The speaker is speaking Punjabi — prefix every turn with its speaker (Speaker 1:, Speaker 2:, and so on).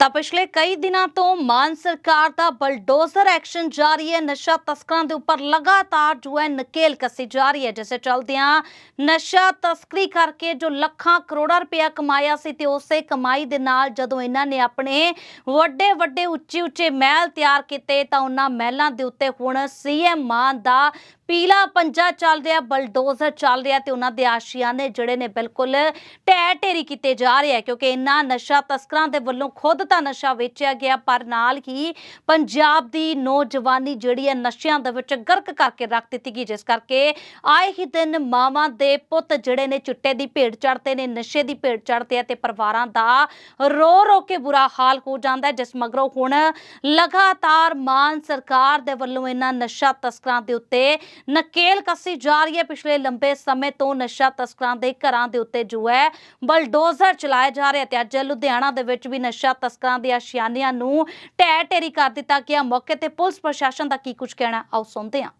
Speaker 1: ਤਾਂ ਪਿਛਲੇ ਕਈ ਦਿਨਾਂ ਤੋਂ ਮਾਨ ਸਰਕਾਰ ਦਾ ਬਲਡੋਜ਼ਰ ਐਕਸ਼ਨ ਜਾਰੀ ਹੈ। ਨਸ਼ਾ ਤਸਕਰਾਂ ਦੇ ਉੱਪਰ ਲਗਾਤਾਰ ਜੋ ਹੈ ਨਕੇਲ ਕੱਸੀ ਜਾ ਰਹੀ ਹੈ। ਜਿਸੇ ਚਲਦਿਆਂ ਨਸ਼ਾ ਤਸਕਰੀ ਕਰਕੇ ਜੋ ਲੱਖਾਂ ਕਰੋੜਾਂ ਰੁਪਇਆ ਕਮਾਇਆ ਸੀ ਤੇ ਉਸੇ ਕਮਾਈ ਦੇ ਨਾਲ ਜਦੋਂ ਇਹਨਾਂ ਨੇ ਆਪਣੇ ਵੱਡੇ ਵੱਡੇ ਉੱਚੇ ਉੱਚੇ ਮਹਿਲ ਤਿਆਰ ਕੀਤੇ ਤਾਂ ਉਹਨਾਂ ਮਹਿਲਾਂ ਦੇ ਉੱਤੇ ਹੁਣ ਸੀਐਮ ਮਾਨ ਦਾ ਪੀਲਾ ਪੰਜਾ ਚੱਲ ਰਿਹਾ ਬਲਡੋਜ਼ਰ ਚੱਲ ਰਿਹਾ ਤੇ ਉਹਨਾਂ ਦੇ ਆਸ਼ੀਆਨੇ ਜਿਹੜੇ ਨੇ ਬਿਲਕੁਲ ਢਹਿ ਢੇਰੀ ਕੀਤੇ ਜਾ ਰਹੇ ਆ, ਕਿਉਂਕਿ ਇਨ੍ਹਾਂ ਨਸ਼ਾ ਤਸਕਰਾਂ ਦੇ ਵੱਲੋਂ ਖੁਦ ਤਾਂ ਨਸ਼ਾ ਵੇਚਿਆ ਗਿਆ, ਪਰ ਨਾਲ ਹੀ ਪੰਜਾਬ ਦੀ ਨੌਜਵਾਨੀ ਜਿਹੜੀ ਹੈ ਨਸ਼ਿਆਂ ਦੇ ਵਿੱਚ ਗਰਕ ਕਰਕੇ ਰੱਖ ਦਿੱਤੀ ਗਈ, ਜਿਸ ਕਰਕੇ ਆਏ ਹੀ ਦਿਨ ਮਾਵਾਂ ਦੇ ਪੁੱਤ ਜਿਹੜੇ ਨੇ ਚਿੱਟੇ ਦੀ ਭੇਡ ਚੜਦੇ ਨੇ, ਨਸ਼ੇ ਦੀ ਭੇਡ ਚੜਦੇ ਆ ਤੇ ਪਰਿਵਾਰਾਂ ਦਾ ਰੋ ਰੋ ਕੇ ਬੁਰਾ ਹਾਲ ਹੋ ਜਾਂਦਾ ਜਿਸ ਮਗਰੋਂ ਹੁਣ ਲਗਾਤਾਰ ਮਾਨ ਸਰਕਾਰ ਦੇ ਵੱਲੋਂ ਇਹਨਾਂ ਨਸ਼ਾ ਤਸਕਰਾਂ ਦੇ ਉੱਤੇ ਨਕੇਲ ਕੱਸੀ ਜਾ ਰਹੀ ਹੈ ਪਿਛਲੇ ਲੰਬੇ ਸਮੇਂ ਤੋਂ ਨਸ਼ਾ ਤਸਕਰਾਂ ਦੇ ਘਰਾਂ ਦੇ ਉੱਤੇ ਜੋ ਹੈ ਬਲਡੋਜ਼ਰ ਚਲਾਇਆ ਜਾ ਰਿਹਾ ਤੇ ਅੱਜ ਲੁਧਿਆਣਾ ਦੇ ਵਿੱਚ ਵੀ ਨਸ਼ਾ ਤਸਕਰਾਂ ਦੇ ਆਸ਼ਿਆਨਿਆਂ ਨੂੰ ਢਹਿ ਢੇਰੀ ਕਰ ਦਿੱਤਾ ਗਿਆ। ਮੌਕੇ ਤੇ ਪੁਲਿਸ ਪ੍ਰਸ਼ਾਸਨ ਦਾ ਕੀ ਕੁਝ ਕਹਿਣਾ, ਆਓ ਸੁਣਦੇ ਹਾਂ।